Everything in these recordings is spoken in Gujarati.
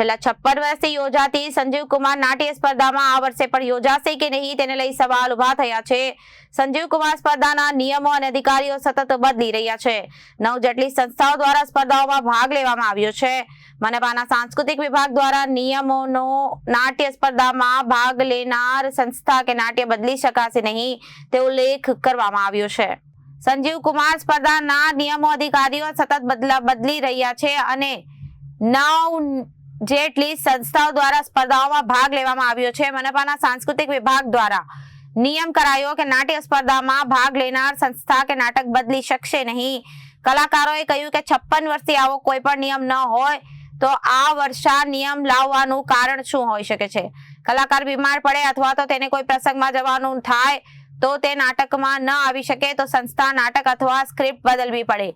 છેલ્લા છપ્પન વર્ષથી યોજાતી સંજીવ કુમાર નાટ્ય સ્પર્ધામાં આ વર્ષે પણ યોજાશે કે નહીં તેને લઈ સવાલ ઊભા થયા છે. સંજીવ કુમાર સ્પર્ધાના નિયમો અને અધિકારીઓ સતત બદલી રહ્યા છે. નવ જેટલી સંસ્થાઓ દ્વારા સ્પર્ધાઓમાં ભાગ લેવામાં આવ્યો છે. મનપાના સાંસ્કૃતિક વિભાગ દ્વારા નિયમોનો નાટ્ય સ્પર્ધામાં ભાગ લેનાર સંસ્થા કે નાટ્ય બદલી શકાશે નહીં તે ઉલ્લેખ કરવામાં આવ્યો છે. સંજીવ કુમાર સ્પર્ધાના નિયમો અધિકારીઓ સતત બદલા બદલી રહ્યા છે અને નવ જેટલી સંસ્થાઓ દ્વારા સ્પર્ધાઓમાં ભાગ લેવામાં આવ્યો છે, મનપાના સાંસ્કૃતિક વિભાગ દ્વારા નિયમ કરાયો કે નાટ્ય સ્પર્ધામાં ભાગ લેનાર સંસ્થા કે નાટક બદલી શકશે નહીં. કલાકારોએ કહ્યું કે છપ્પન વર્ષથી આવો કોઈ પણ નિયમ ન હોય, તો આ વર્ષા નિયમ લાવવાનું કારણ શું હોઈ શકે છે? કલાકાર બીમાર પડે અથવા તો તેને કોઈ પ્રસંગમાં જવાનું થાય તો તે નાટકમાં ન આવી શકે તો સંસ્થા નાટક અથવા સ્ક્રિપ્ટ બદલવી પડે.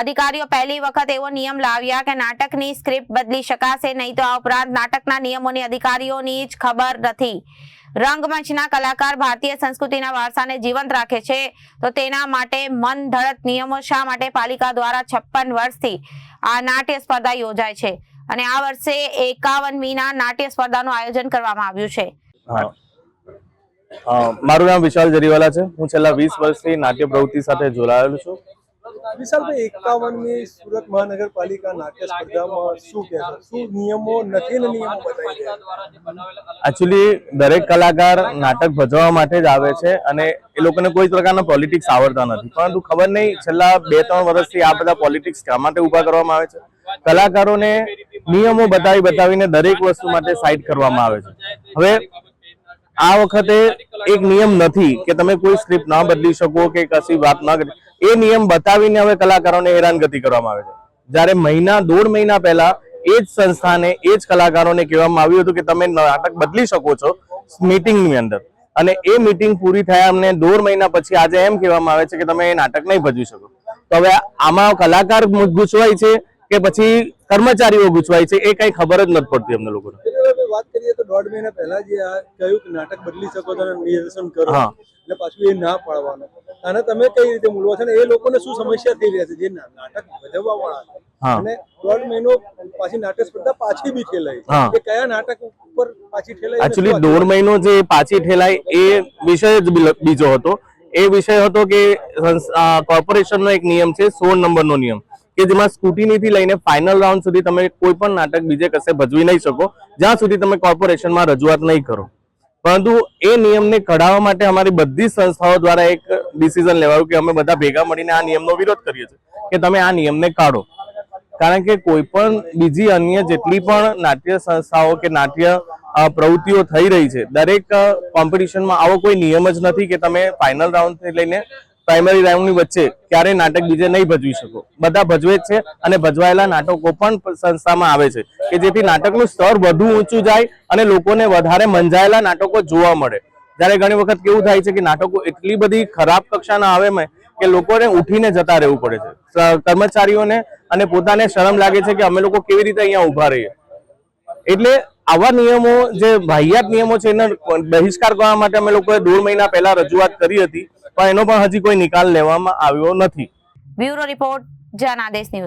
અધિકારીઓ પહેલી વખત એવો નિયમ લાવ્યા કે નાટકની સ્ક્રિપ્ટ બદલી શકાશે નહીં તો આ ઉપરાંત નાટકના નિયમોની અધિકારીઓની જ ખબર નથી. રંગમંચના કલાકાર ભારતીય સંસ્કૃતિના વારસાને જીવંત રાખે છે. તો તેના માટે મન ધડત નિયમો શા માટે પાલિકા દ્વારા છપ્પન વર્ષથી આ નાટ્ય સ્પર્ધા યોજાય છે? અને આ વર્ષે એકાવનમીના નાટ્ય સ્પર્ધાનું આયોજન કરવામાં આવ્યું છે. મારું નામ વિશાલ જરીવાલા છે. હું છેલ્લા વીસ વર્ષથી નાટ્ય પ્રવૃત્તિ સાથે જોડાયેલો છું. વિશાલભાઈ એકાવનમી સુરત મહાનગરપાલિકા નાટ્ય સ્પર્ધામાં શું કહેશો શું નિયમો નથી ને નિયમો બતાવી એકચ્યુઅલી દરેક કલાકાર નાટક ભજવવા માટે જ આવે છે અને એ લોકોને કોઈ પ્રકારના પોલિટિક્સ આવડતા નથી. પરંતુ ખબર નહીં છેલ્લા બે ત્રણ વર્ષથી આ બધા પોલિટિક્સ શા માટે ઊભા કરવામાં આવે છે? કલાકારોને નિયમો બતાવી બતાવીને દરેક વસ્તુ માટે સાઇડ કરવામાં આવે છે. હવે આ વખતે એક નિયમ નથી કે તમે કોઈ સ્ક્રિપ્ટ ના બદલી શકો કે કશી વાત ના કરી. એ નિયમ બતાવીને હવે કલાકારોને હેરાનગતિ કરવામાં આવે છે. જ્યારે મહિના, દોઢ મહિના પહેલા એ જ સંસ્થાને, એ જ કલાકારોને કહેવામાં આવ્યું હતું કે તમે નાટક બદલી શકો છો મીટિંગની અંદર. અને એ મીટિંગ પૂરી થયા અમને દોઢ મહિના પછી આજે એમ કહેવામાં આવે છે કે તમે એ નાટક નહીં ભજવી શકો. તો હવે આમાં કલાકાર ગૂંચવાય છે કે પછી કર્મચારીઓ ગૂંચવાય છે એ કઈ ખબર જ નથી પડતી અમને લોકોને. વાત કરીએ તો દોઢ મહિના પહેલા જે આ કહ્યું કે નાટક બદલી શકો છો અને નિદર્શન કરો. અને પાછું એ ના પાડવાનું. અને તમે કઈ રીતે મૂલવો છો ને એ લોકોને શું સમસ્યા થઈ રહ્યા છે? જે નાટક ભજવવા વાળા છે. અને દોઢ મહિનો પાછી નાટક સ્પર્ધા પાછી બી ઠેલાય એ કયા નાટક ઉપર પાછી ઠેલાય અને દોઢ મહિનો જે પાછી ઠેલાય એ વિષય જ બીજો હતો. એ વિષય હતો કે કોર્પોરેશનનો એક નિયમ છે સોળ નંબરનો નિયમ. કે જેમાં સ્કૂટીનીથી લઈને ફાઇનલ રાઉન્ડ સુધી તમે કોઈ પણ નાટક બીજે કશે ભજવી નહીં શકો, જ્યાં સુધી તમે કોર્પોરેશનમાં રજૂઆત નહીં કરો. પરંતુ એ નિયમને કઢાવવા માટે અમારી બધી સંસ્થાઓ દ્વારા એક ડિસિઝન લેવાયું કે અમે બધા ભેગા મળીને આ નિયમનો વિરોધ કરીએ છીએ, કે તમે આ નિયમને કાઢો. કારણ કે કોઈ પણ બીજી અન્ય જેટલી પણ નાટ્ય સંસ્થાઓ કે નાટ્ય પ્રવૃત્તિઓ થઈ રહી છે, દરેક કોમ્પિટિશનમાં આવો કોઈ નિયમ જ નથી કે તમે ફાઇનલ રાઉન્ડથી લઈને પ્રાઇમરી રાઉન્ડની વચ્ચે ક્યારેય નાટક બીજે નહીં ભજવી શકો. બધા ભજવે છે અને ભજવાયેલા નાટકો પણ સંસ્થામાં આવે છે કે જેથી નાટકનું સ્તર વધુ ઊંચું જાય અને લોકોને વધારે મંજાયેલા નાટકો જોવા મળે. જ્યારે ઘણી વખત કેવું થાય છે કે નાટકો એટલી બધી ખરાબ કક્ષાના આવે મેં કે લોકોને ઉઠીને જતા રહેવું પડે છે. કર્મચારીઓને અને પોતાને શરમ લાગે છે કે અમે લોકો કેવી રીતે અહીંયા ઊભા રહીએ. એટલે આવા નિયમો જે વાહિયાત નિયમો છે, એનો બહિષ્કાર કરવા માટે અમે લોકોએ દોઢ મહિના પહેલા રજૂઆત કરી હતી, પણ એનો પણ હજી કોઈ નિકાલ લેવામાં આવ્યો નથી. Bureau report Janadesh news.